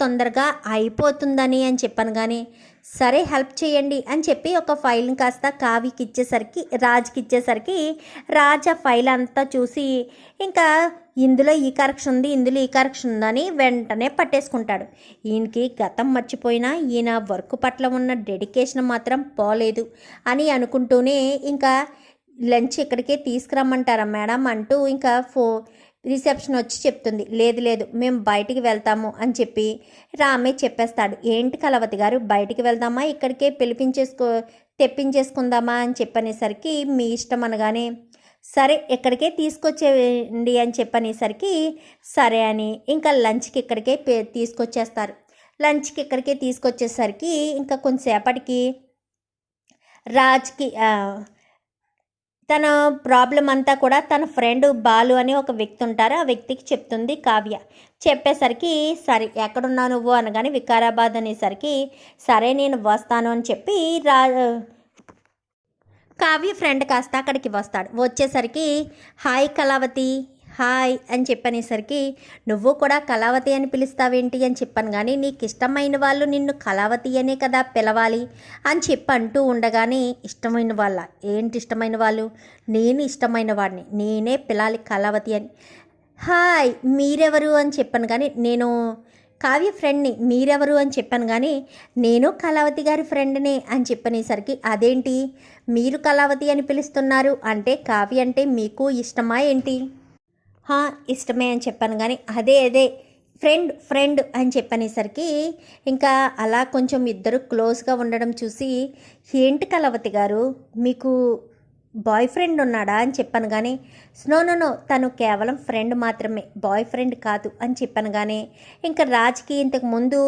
తొందరగా అయిపోతుందని అని చెప్పాను కానీ సరే హెల్ప్ చేయండి అని చెప్పి ఒక ఫైల్ని కాస్త కావికి ఇచ్చేసరికి రాజ్కి ఇచ్చేసరికి రాజ్ ఆ ఫైల్ అంతా చూసి ఇంకా ఇందులో ఈ కరెక్షన్ ఉంది ఇందులో ఈ కరెక్షన్ ఉందని వెంటనే పట్టేసుకుంటాడు. ఈయనకి గతం మర్చిపోయినా ఈయన వర్క్ పట్ల ఉన్న డెడికేషన్ మాత్రం పోలేదు అని అనుకుంటూనే ఇంకా లంచ్ ఇక్కడికే తీసుకురమ్మంటారా మేడం అంటూ ఇంకా ఫో రిసెప్షన్ వచ్చి చెప్తుంది లేదు లేదు మేము బయటికి వెళ్తాము అని చెప్పి రామే చెప్పేస్తాడు. ఏంటి కలవతి గారు బయటికి వెళ్దామా? ఇక్కడికే పిలిపించేసుకో తెప్పించేసుకుందామా? అని చెప్పనేసరికి మీ ఇష్టం అనగానే సరే ఇక్కడికే తీసుకొచ్చేయండి అని చెప్పనేసరికి సరే అని ఇంకా లంచ్కి ఇక్కడికే తీసుకొచ్చేస్తారు. లంచ్కి ఇక్కడికే తీసుకొచ్చేసరికి ఇంకా కొంతసేపటికి రాజ్కి తన ప్రాబ్లం అంతా కూడా తన ఫ్రెండ్ బాలు అని ఒక వ్యక్తి ఉంటారు. ఆ వ్యక్తికి చెప్తుంది కావ్య. చెప్పేసరికి సరే ఎక్కడున్నావు నువ్వు? అనగానే వికారాబాద్ అనేసరికి సరే నేను వస్తాను అని చెప్పి రా కావ్య ఫ్రెండ్ కాస్త అక్కడికి వస్తాడు. వచ్చేసరికి హాయ్ కళావతి హాయ్ అని చెప్పనేసరికి నువ్వు కూడా కళావతి అని పిలుస్తావేంటి? అని చెప్పాను. కానీ నీకు ఇష్టమైన వాళ్ళు నిన్ను కళావతి అనే కదా పిలవాలి? అని చెప్పి అంటూ ఉండగానే ఇష్టమైన వాళ్ళ ఏంటి ఇష్టమైన వాళ్ళు? నేను ఇష్టమైన వాడిని. నేనే పిలాలి కళావతి అని. హాయ్ మీరెవరు? అని చెప్పాను. కానీ నేను కావ్య ఫ్రెండ్ని. మీరెవరు? అని చెప్పాను. కానీ నేను కళావతి గారి ఫ్రెండ్ని. అని చెప్పనేసరికి అదేంటి? మీరు కళావతి అని పిలుస్తున్నారు. అంటే కావ్య అంటే మీకు ఇష్టమా ఏంటి? హా ఇష్టమే అని చెప్పాను. కానీ అదే అదే ఫ్రెండ్ ఫ్రెండ్ అని చెప్పనేసరికి ఇంకా అలా కొంచెం ఇద్దరు క్లోజ్గా ఉండడం చూసి ఏంటి కలవతి గారు? మీకు బాయ్ ఫ్రెండ్ ఉన్నాడా? అని చెప్పాను. కానీ నో నో నో తను కేవలం ఫ్రెండ్ మాత్రమే బాయ్ ఫ్రెండ్ కాదు అని చెప్పాను. కానీ ఇంకా రాజ్కి ఇంతకు ముందు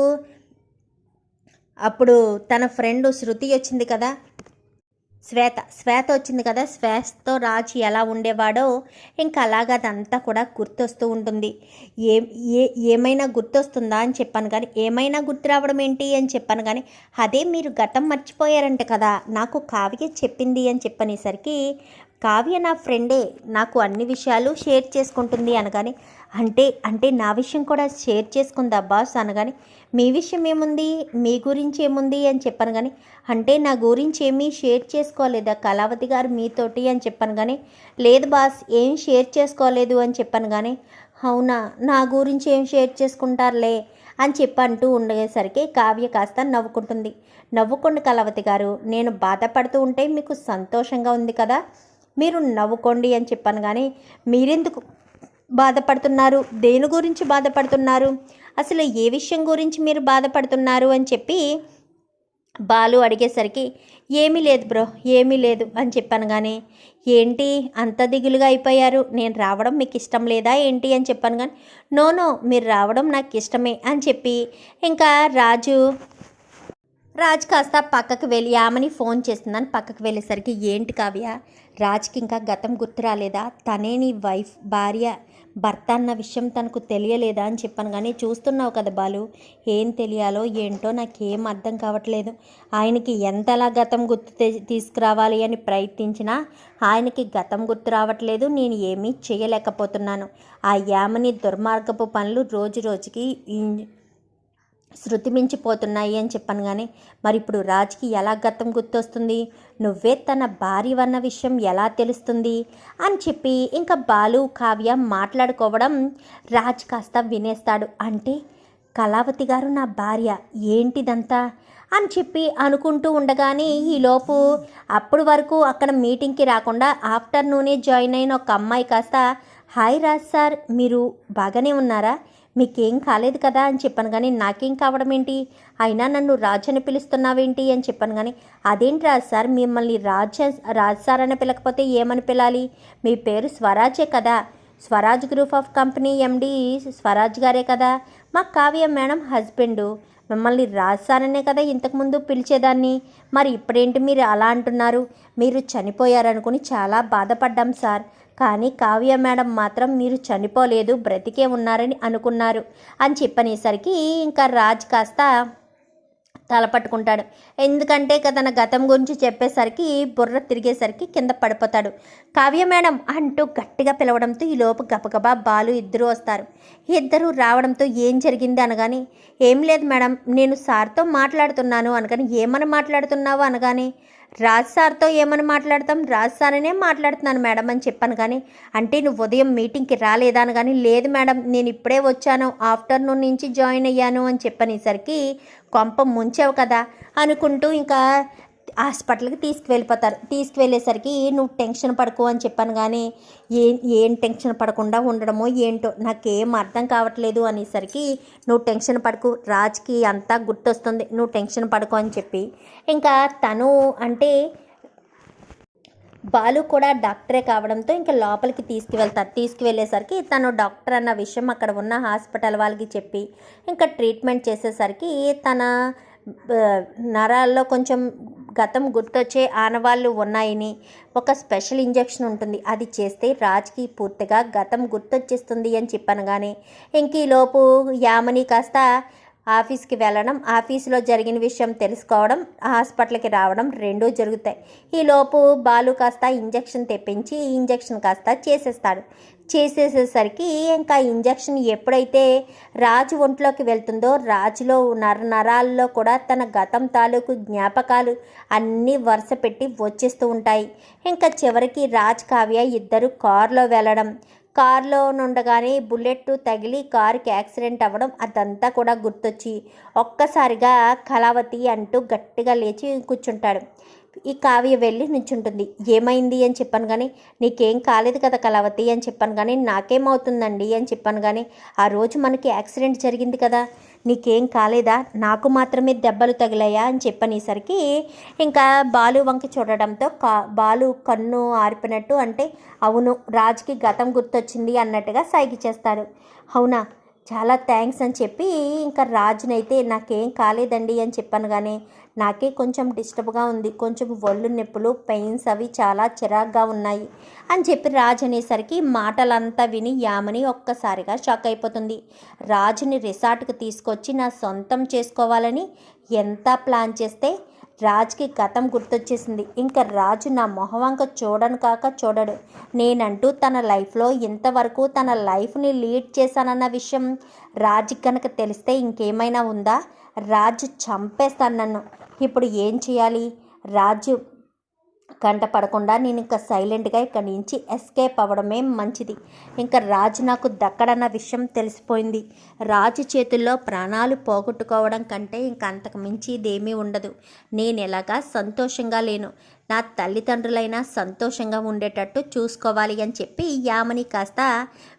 అప్పుడు తన ఫ్రెండ్ శృతి వచ్చింది కదా శ్వేత. శ్వేత వచ్చింది కదా శ్వేతతో రాజు ఎలా ఉండేవాడో ఇంకా అలాగ అదంతా కూడా గుర్తొస్తూ ఉంటుంది. ఏ ఏ ఏమైనా గుర్తొస్తుందా అని చెప్పాను కానీ ఏమైనా గుర్తు రావడం ఏంటి అని చెప్పాను కానీ అదే మీరు గతం మర్చిపోయారంట కదా నాకు కావ్య చెప్పింది అని చెప్పనేసరికి కావ్య నా ఫ్రెండే నాకు అన్ని విషయాలు షేర్ చేసుకుంటుంది అనగానే అంటే అంటే నా విషయం కూడా షేర్ చేసుకుందా బాస్ అనగానే మీ విషయం ఏముంది మీ గురించి ఏముంది అని చెప్పాను కానీ అంటే నా గురించి ఏమీ షేర్ చేసుకోలేదా కళావతి గారు మీతోటి అని చెప్పాను కానీ లేదు బాస్ ఏం షేర్ చేసుకోలేదు అని చెప్పాను కానీ అవునా నా గురించి ఏం షేర్ చేసుకుంటారులే అని చెప్పి అంటూ ఉండేసరికి కావ్య కాస్త నవ్వుకుంటుంది. నవ్వుకోండి కళావతి గారు నేను బాధపడుతూ ఉంటే మీకు సంతోషంగా ఉంది కదా? మీరు నవ్వుకోండి అని చెప్పాను కానీ మీరెందుకు బాధపడుతున్నారు? దేని గురించి బాధపడుతున్నారు? అసలు ఏ విషయం గురించి మీరు బాధపడుతున్నారు అని చెప్పి బాలు అడిగేసరికి ఏమీ లేదు బ్రో ఏమీ లేదు అని చెప్పాను కానీ ఏంటి? అంత దిగులుగా అయిపోయారు. నేను రావడం మీకు ఇష్టం లేదా ఏంటి? అని చెప్పాను కానీ నో నో మీరు రావడం నాకు ఇష్టమే అని చెప్పి ఇంకా రాజు రాజ్ కాస్త పక్కకు వెళ్ళి ఆమెని ఫోన్ చేస్తుందని పక్కకు వెళ్ళేసరికి ఏంటి కావ్య? రాజ్కి ఇంకా గతం గుర్తు రాలేదా? తనే నీ వైఫ్ భార్య భర్త అన్న విషయం తనకు తెలియలేదా అని చెప్పాను కానీ చూస్తున్నావు కదా బాలు ఏం తెలియాలో ఏంటో నాకేం అర్థం కావట్లేదు. ఆయనకి ఎంతలా గతం గుర్తు తీసుకురావాలి అని ప్రయత్నించినా ఆయనకి గతం గుర్తు రావట్లేదు నేను ఏమీ చేయలేకపోతున్నాను. ఆ యామని దుర్మార్గపు పనులు రోజు రోజుకి శృతి మించిపోతున్నాయి అని చెప్పాను కానీ మరి ఇప్పుడు రాజ్కి ఎలా గతం గుర్తొస్తుంది? నువ్వే తన భార్య అన్న విషయం ఎలా తెలుస్తుంది? అని చెప్పి ఇంకా బాలు కావ్య మాట్లాడుకోవడం రాజ్ కాస్త వినేస్తాడు. అంటే కళావతి గారు నా భార్య ఏంటిదంతా? అని చెప్పి అనుకుంటూ ఉండగానే ఈలోపు అప్పుడు వరకు అక్కడ మీటింగ్కి రాకుండా ఆఫ్టర్నూనే జాయిన్ అయిన ఒక అమ్మాయి కాస్త హాయ్ రాజ్ సార్ మీరు బాగానే ఉన్నారా? మీకేం కాలేదు కదా అని చెప్పాను. కానీ నాకేం కావడం ఏంటి? అయినా నన్ను రాజ్ అని పిలుస్తున్నావేంటి? అని చెప్పాను. కానీ అదేంటి రాజ్ సార్? మిమ్మల్ని రాజ్ రాజ్ సార్ అని పిలకపోతే ఏమని పిలాలి? మీ పేరు స్వరాజే కదా. Swaraj group of company MD Swaraj గారే కదా. మా కావ్య మేడం హస్బెండు. మిమ్మల్ని రాజ్ సార్ అనే కదా ఇంతకుముందు పిలిచేదాన్ని. మరి ఇప్పుడేంటి మీరు అలా అంటున్నారు? మీరు చనిపోయారనుకుని చాలా బాధపడ్డాం సార్. కానీ కావ్య మేడం మాత్రం మీరు చనిపోలేదు బ్రతికే ఉన్నారని అనుకున్నారు అని చెప్పనేసరికి ఇంకా రాజ్ కాస్త తలపట్టుకుంటాడు. ఎందుకంటే తన గతం గురించి చెప్పేసరికి బుర్ర తిరిగేసరికి కింద పడిపోతాడు. కావ్య మేడం అంటూ గట్టిగా పిలవడంతో ఈ లోపు గబగబా బాలు ఇద్దరు వస్తారు. ఇద్దరు రావడంతో ఏం జరిగింది అనగానే ఏం లేదు మేడం నేను సార్తో మాట్లాడుతున్నాను అనగానే ఏమని మాట్లాడుతున్నావు అనగానే రాజ్ సార్తో ఏమని మాట్లాడతాం? రాజ్ సార్ అనే మాట్లాడుతున్నాను మేడం అని చెప్పాను కానీ అంటే నువ్వు ఉదయం మీటింగ్కి రాలేదా అని కానీ లేదు మేడం నేను ఇప్పుడే వచ్చాను ఆఫ్టర్నూన్ నుంచి జాయిన్ అయ్యాను అని చెప్పనేసరికి కొంప ముంచావు కదా అనుకుంటూ ఇంకా హాస్పిటల్కి తీసుకువెళ్ళిపోతారు. తీసుకువెళ్ళేసరికి నువ్వు టెన్షన్ పడుకో అని చెప్పాను. కానీ ఏం ఏం టెన్షన్ పడకుండా ఉండడమో ఏంటో నాకేం అర్థం కావట్లేదు అనేసరికి నువ్వు టెన్షన్ పడుకు రాజ్కి అంతా గుర్తొస్తుంది నువ్వు టెన్షన్ పడుకో అని చెప్పి. ఇంకా తను అంటే బాలు కూడా డాక్టరే కావడంతో ఇంకా లోపలికి తీసుకువెళ్తారు. తీసుకువెళ్ళేసరికి తను డాక్టర్ అన్న విషయం అక్కడ ఉన్న హాస్పిటల్ వాళ్ళకి చెప్పి ఇంకా ట్రీట్మెంట్ చేసేసరికి తన నరాల్లో కొంచెం గతం గుర్తొచ్చే ఆనవాళ్ళు ఉన్నాయని ఒక స్పెషల్ ఇంజెక్షన్ ఉంటుంది. అది చేస్తే రాజ్కి పూర్తిగా గతం గుర్తొచ్చేస్తుంది అని చెప్పాను కానీ ఇంక ఈలోపు యామని కాస్త ఆఫీస్కి వెళ్ళడం ఆఫీసులో జరిగిన విషయం తెలుసుకోవడం హాస్పిటల్కి రావడం రెండూ జరుగుతాయి. ఈలోపు బాలు కాస్త ఇంజెక్షన్ తెప్పించి ఇంజక్షన్ ఇంజెక్షన్ కాస్త చేసేస్తాడు. చేసేసేసరికి ఇంకా ఇంజెక్షన్ ఎప్పుడైతే రాజు ఒంట్లోకి వెళ్తుందో రాజులో నర నరాల్లో కూడా తన గతం తాలూకు జ్ఞాపకాలు అన్నీ వరుస పెట్టి వచ్చేస్తూ ఉంటాయి. ఇంకా చివరికి రాజ్ కావ్య ఇద్దరు కారులో వెళ్ళడం కారులో నుండగానే బుల్లెట్ తగిలి కారుకి యాక్సిడెంట్ అవ్వడం అదంతా కూడా గుర్తొచ్చి ఒక్కసారిగా కళావతి అంటూ గట్టిగా లేచి కూర్చుంటాడు. ఈ కావ్య వెళ్ళి నించుంటుంది. ఏమైంది అని చెప్పాను కానీ నీకేం కాలేదు కదా కళావతి అని చెప్పాను కానీ నాకేమవుతుందండి అని చెప్పాను కానీ ఆ రోజు మనకి యాక్సిడెంట్ జరిగింది కదా. నీకేం కాలేదా? నాకు మాత్రమే దెబ్బలు తగిలాయా అని చెప్పనేసరికి ఇంకా బాలు వంక చూడడంతో కా బాలు కన్ను ఆరిపినట్టు అంటే అవును రాజుకి గతం గుర్తొచ్చింది అన్నట్టుగా సైకి చేస్తాడు. అవునా? చాలా థ్యాంక్స్ అని చెప్పి ఇంకా రాజునైతే నాకేం కాలేదండి అని చెప్పాను కానీ నాకే కొంచెం డిస్టర్బ్గా ఉంది. కొంచెం ఒళ్ళు నొప్పులు పెయిన్స్ అవి చాలా చిరాగ్గా ఉన్నాయి అని చెప్పి రాజు అనేసరికి మాటలంతా విని యామని ఒక్కసారిగా షాక్ అయిపోతుంది. రాజుని రిసార్ట్కి తీసుకొచ్చి నా సొంతం చేసుకోవాలని ఎంత ప్లాన్ చేస్తే రాజ్కి గతం గుర్తొచ్చేసింది. ఇంకా రాజు నా మొహవంక చూడను కాక చూడడు. నేనంటూ తన లైఫ్లో ఇంతవరకు తన లైఫ్ని లీడ్ చేశానన్న విషయం రాజుకి కనుక తెలిస్తే ఇంకేమైనా ఉందా? రాజు చంపేస్తాను నన్ను. ఇప్పుడు ఏం చేయాలి? రాజు కంట పడకుండా నేను ఇంకా సైలెంట్గా ఇక్కడి నుంచి ఎస్కేప్ అవ్వడమే మంచిది. ఇంకా రాజు నాకు దక్కడన్న విషయం తెలిసిపోయింది. రాజు చేతుల్లో ప్రాణాలు పోగొట్టుకోవడం కంటే ఇంక అంతకు మించి ఇదేమీ ఉండదు. నేను ఎలాగా సంతోషంగా లేను. నా తల్లిదండ్రులైనా సంతోషంగా ఉండేటట్టు చూసుకోవాలి అని చెప్పి యామని కాస్త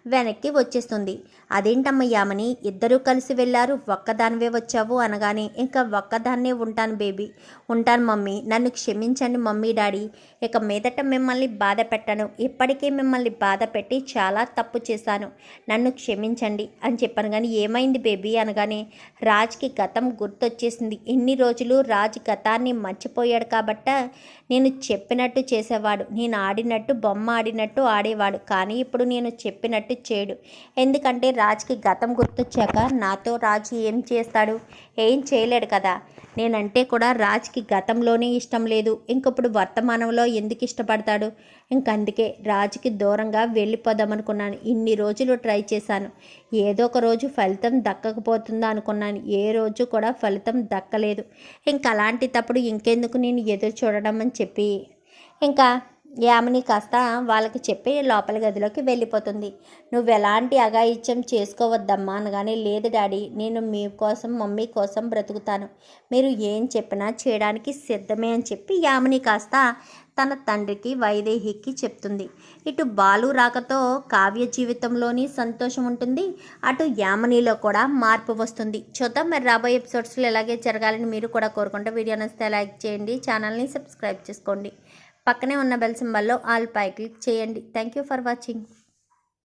వెనక్కి వచ్చేస్తుంది. అదేంటమ్మ యామని? ఇద్దరూ కలిసి వెళ్ళారు ఒక్కదానివే వచ్చావు అనగానే ఇంకా ఒక్కదాన్నే ఉంటాను బేబీ. ఉంటాను మమ్మీ. నన్ను క్షమించండి మమ్మీ డాడీ. ఇక మీదట మిమ్మల్ని బాధ పెట్టను. ఇప్పటికే మిమ్మల్ని బాధ పెట్టి చాలా తప్పు చేశాను. నన్ను క్షమించండి అని చెప్పాను కానీ ఏమైంది బేబీ అనగానే రాజ్కి గతం గుర్తొచ్చేసింది. ఇన్ని రోజులు రాజ్ గతాన్ని మర్చిపోయాడు కాబట్ట నేను నేను చెప్పినట్టు చేసేవాడు. నేను ఆడినట్టు బొమ్మ ఆడినట్టు ఆడేవాడు. కానీ ఇప్పుడు నేను చెప్పినట్టు చేయడు ఎందుకంటే రాజ్కి గతం గుర్తొచ్చాక నాతో రాజు ఏం చేస్తాడు? ఏం చేయలేడు కదా. నేనంటే కూడా రాజ్కి గతంలోనే ఇష్టం లేదు. ఇంకప్పుడు వర్తమానంలో ఎందుకు ఇష్టపడతాడు? ఇంకందుకే రాజుకి దూరంగా వెళ్ళిపోదామనుకున్నాను. ఇన్ని రోజులు ట్రై చేశాను. ఏదో ఒక రోజు ఫలితం దక్కకపోతుందా అనుకున్నాను. ఏ రోజు కూడా ఫలితం దక్కలేదు. ఇంక అలాంటి తప్పుడు ఇంకెందుకు నేను ఎదురు చూడడం అని చెప్పి చెప్పి ఇంకా యామిని కాస్త వాళ్ళకి చెప్పి లోపల గదిలోకి వెళ్ళిపోతుంది. నువ్వు ఎలాంటి అఘాయిత్యం చేసుకోవద్దమ్మా అనగానే లేదు డాడీ నేను మీ కోసం మమ్మీ కోసం బ్రతుకుతాను. మీరు ఏం చెప్పినా చేయడానికి సిద్ధమే అని చెప్పి యామిని కాస్త తన తండ్రికి వైదేహికి చెప్తుంది. ఇటు బాలు రాకతో కావ్య జీవితంలోని సంతోషం ఉంటుంది. అటు యామనిలో కూడా మార్పు వస్తుంది. చూద్దాం మరి రాబోయే ఎపిసోడ్స్లో ఎలాగే జరగాలని మీరు కూడా కోరుకుంటే వీడియో నచ్చితే లైక్ చేయండి ఛానల్ని సబ్స్క్రైబ్ చేసుకోండి. పక్కనే ఉన్న బెల్ సింబల్లో ఆల్ పై క్లిక్ చేయండి. Thank you for watching.